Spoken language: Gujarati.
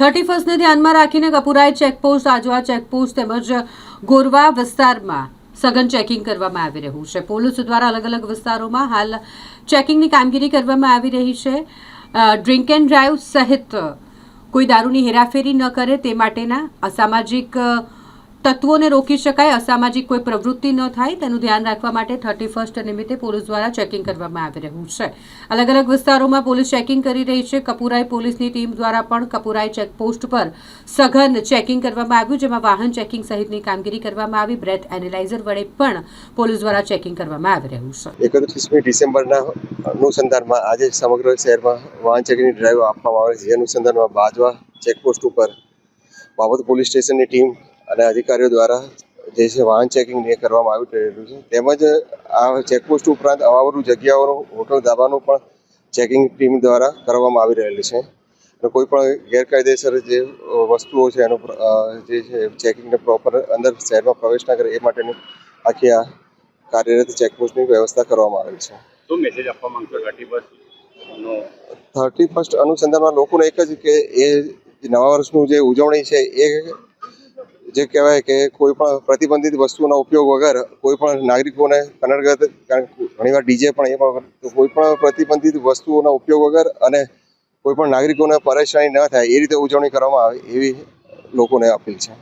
થર્ટી ફર્સ્ટને ધ્યાનમાં રાખીને કપુરાય ચેકપોસ્ટ, આજવા ચેકપોસ્ટ તેમજ ગોરવા વિસ્તારમાં સઘન ચેકિંગ કરવામાં આવી રહ્યું છે. પોલીસ દ્વારા અલગ અલગ વિસ્તારોમાં હાલ ચેકિંગની કામગીરી કરવામાં આવી રહી છે. ડ્રિંક એન્ડ ડ્રાઈવ સહિત કોઈ દારૂની હેરાફેરી ન કરે તે માટેના અસામાજિક તત્વોને રોકી શકાય, અસામાજિક કોઈ પ્રવૃત્તિ ન થાય, તેનું ધ્યાન રાખવા માટે થર્ટી ફર્સ્ટ નિમિત્તે પોલીસ દ્વારા ચેકિંગ કરવામાં આવી રહ્યું છે. અલગ અલગ વિસ્તારોમાં પોલીસ ચેકિંગ કરી રહી છે. કપુરાઈ પોલીસની ટીમ દ્વારા પણ કપુરાઈ ચેકપોસ્ટ પર સઘન ચેકિંગ કરવામાં આવ્યું, જેમાં વાહન ચેકિંગ સહિતની કામગીરી કરવામાં આવી. બ્રેથ એનાલાઇઝર વડે પણ પોલીસ દ્વારા ચેકિંગ કરવામાં આવી રહ્યું છે. એકત્રીસમી ડિસેમ્બરના અનુસંધાનમાં આજે સમગ્ર શહેરમાં વાહન ચેકિંગની ડ્રાઈવ આપવામાં આવે છે. અનુસંધાનમાં બાજવા ચેકપોસ્ટ ઉપર બાબત પોલીસ સ્ટેશનની ટીમ અને અધિકારીઓ દ્વારા જે છે વાહન ચેકિંગ એ કરવામાં આવી રહેલું છે. તેમજ આ ચેકપોસ્ટ ઉપરાંત અવાવરું જગ્યાઓનું હોટલ ધાબાનું પણ ચેકિંગ ટીમ દ્વારા કરવામાં આવી રહેલું છે. અને કોઈ પણ ગેરકાયદેસર જે વસ્તુઓ છે એનું જે છે ચેકિંગને પ્રોપર અંદર શહેરમાં પ્રવેશ ના કરે એ માટેની આખી આ કાર્યરત ચેકપોસ્ટની વ્યવસ્થા કરવામાં આવેલ છે. શું મેસેજ આપવા માંગશો? થર્ટી ફર્સ્ટ થર્ટી ફર્સ્ટ અનુસંધાનમાં લોકોને એક જ કે એ નવા વર્ષનું જે ઉજવણી છે એ જે કહેવાય કે કોઈ પણ પ્રતિબંધિત વસ્તુઓનો ઉપયોગ વગર કોઈ પણ નાગરિકોને કનડગત ઘણીવાર ડીજે પણ એ પણ કોઈ પણ પ્રતિબંધિત વસ્તુઓના ઉપયોગ વગર અને કોઈ પણ નાગરિકોને પરેશાની ન થાય, એ રીતે ઉજવણી કરવામાં આવે એવી લોકોને અપીલ છે.